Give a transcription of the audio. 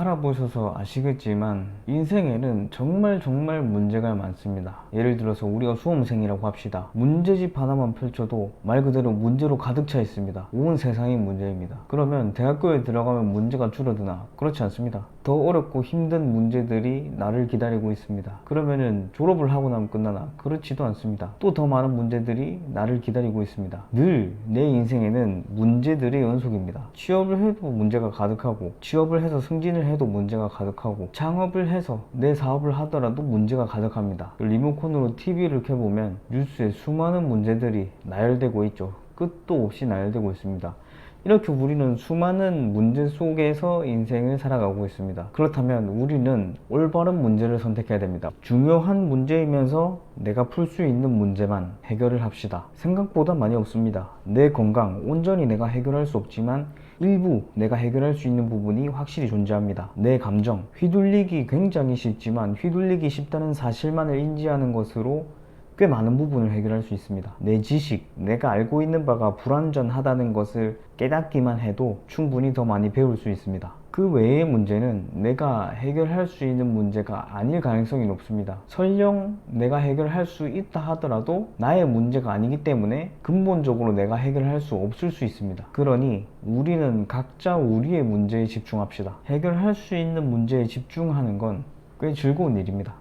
살아보셔서 아시겠지만 인생에는 정말 정말 문제가 많습니다. 예를 들어서 우리가 수험생이라고 합시다. 문제집 하나만 펼쳐도 말 그대로 문제로 가득 차 있습니다. 온 세상이 문제입니다. 그러면 대학교에 들어가면 문제가 줄어드나? 그렇지 않습니다. 더 어렵고 힘든 문제들이 나를 기다리고 있습니다. 그러면은 졸업을 하고 나면 끝나나? 그렇지도 않습니다. 또 더 많은 문제들이 나를 기다리고 있습니다. 늘 내 인생에는 문제들의 연속입니다. 취업을 해도 문제가 가득하고, 취업을 해서 승진을 해도 문제가 가득하고, 창업을 해서 내 사업을 하더라도 문제가 가득합니다. 리모컨으로 TV를 켜보면 뉴스에 수많은 문제들이 나열되고 있죠. 끝도 없이 나열되고 있습니다. 이렇게 우리는 수많은 문제 속에서 인생을 살아가고 있습니다. 그렇다면 우리는 올바른 문제를 선택해야 됩니다. 중요한 문제이면서 내가 풀 수 있는 문제만 해결을 합시다. 생각보다 많이 없습니다. 내 건강, 온전히 내가 해결할 수 없지만 일부 내가 해결할 수 있는 부분이 확실히 존재합니다. 내 감정, 휘둘리기 굉장히 쉽지만 휘둘리기 쉽다는 사실만을 인지하는 것으로 꽤 많은 부분을 해결할 수 있습니다. 내 지식, 내가 알고 있는 바가 불완전하다는 것을 깨닫기만 해도 충분히 더 많이 배울 수 있습니다. 그 외의 문제는 내가 해결할 수 있는 문제가 아닐 가능성이 높습니다. 설령 내가 해결할 수 있다 하더라도 나의 문제가 아니기 때문에 근본적으로 내가 해결할 수 없을 수 있습니다. 그러니 우리는 각자 우리의 문제에 집중합시다. 해결할 수 있는 문제에 집중하는 건 꽤 즐거운 일입니다.